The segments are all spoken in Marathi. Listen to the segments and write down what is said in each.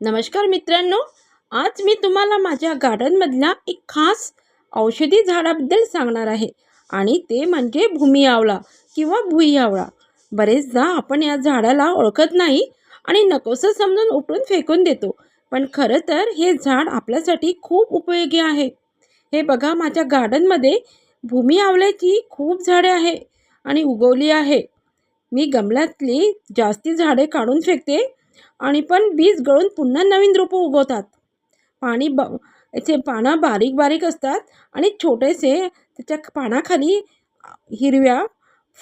नमस्कार मित्रांनो आज मी तुम्हाला माझ्या गार्डनमधल्या एक खास औषधी झाडाबद्दल सांगणार आहे आणि ते म्हणजे भूमी आवळा किंवा भुई आवळा. बरेचदा आपण या झाडाला ओळखत नाही आणि नकोसं समजून उपडून फेकून देतो पण खरं तर हे झाड आपल्यासाठी खूप उपयोगी आहे. हे बघा माझ्या गार्डनमध्ये भूमी आवळ्याची खूप झाडे आहे आणि उगवली आहे. मी गमल्यातली जास्ती झाडे काढून फेकते आणि पण बीज गळून पुन्हा नवीन रोपं उगवतात. पाणी ब याचे पानं बारीक बारीक असतात आणि छोटेसे त्याच्या पानाखाली हिरव्या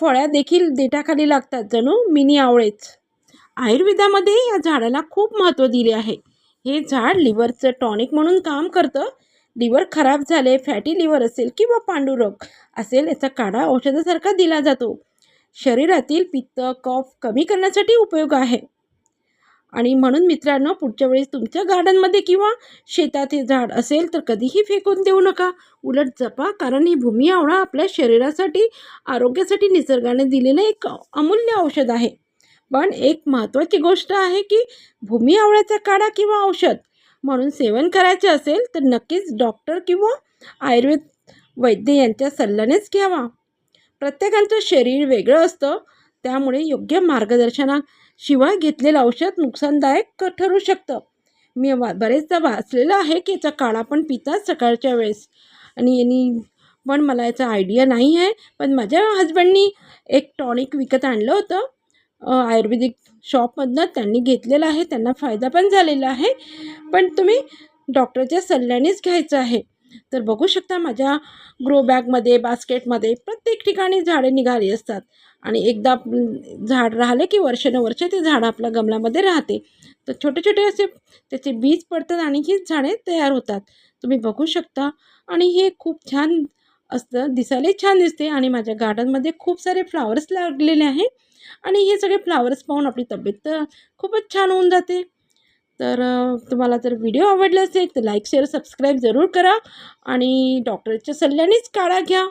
फळ्या देखील देठाखाली लागतात जणू मिनी आवळेच. आयुर्वेदामध्ये या झाडाला खूप महत्त्व दिले आहे. हे झाड लिव्हरचं टॉनिक म्हणून काम करतं. लिव्हर खराब झाले फॅटी लिव्हर असेल किंवा पांडुरोग असेल याचा काढा औषधासारखा दिला जातो. शरीरातील पित्त कफ कमी करण्यासाठी उपयोग आहे. आणि म्हणून मित्रांनो पुढच्या वेळेस तुमच्या गार्डनमध्ये किंवा शेतात हे झाड असेल तर कधीही फेकून देऊ नका. उलट जपा कारण ही भूमी आवळा आपल्या शरीरासाठी आरोग्यासाठी निसर्गाने दिलेलं एक अमूल्य औषध आहे. पण एक महत्त्वाची गोष्ट आहे की भूमी आवळ्याचा काढा किंवा औषध म्हणून सेवन करायचे असेल तर नक्कीच डॉक्टर किंवा आयुर्वेद वैद्य यांच्या सल्ल्यानेच घ्यावा. प्रत्येकाचं शरीर वेगळं असतं. त्यामुळे योग्य मार्गदर्शनाशिवाय घेतलेलं औषध नुकसानदायक ठरू शकतं. मी वा बरेचदा वाचलेलं आहे की याचा काळा पण पितात सकाळच्या वेळेस. आणि यांनी पण मला याचा आयडिया नाही आहे पण माझ्या हजबंडनी एक टॉनिक विकत आणलं होतं. आयुर्वेदिक शॉपमधनं त्यांनी घेतलेलं आहे त्यांना फायदा पण झालेला आहे. पण तुम्ही डॉक्टरच्या सल्ल्यानेच घ्यायचं आहे. तर बघू शकता माझ्या ग्रो बॅगमध्ये बास्केटमध्ये प्रत्येक ठिकाणी झाडे निघाली असतात. आणि एकदा झाड राहिले की वर्षानुवर्ष ते झाड आपल्या गमल्यामध्ये राहते. तर छोटे छोटे असे त्याचे बीज पडतात आणि ही झाडे तयार होतात. तुम्ही बघू शकता. आणि हे खूप छान असतं. दिसायलाही छान दिसते. आणि माझ्या गार्डनमध्ये खूप सारे फ्लावर्स लागलेले आहे. आणि हे सगळे फ्लावर्स पाहून आपली तब्येत तर खूपच छान होऊन जाते. तर तुम्हाला जर व्हिडिओ आवडला असेल तर लाईक शेअर सबस्क्राईब जरूर करा आणि डॉक्टरच्या सल्ल्यानेच काढा घ्या.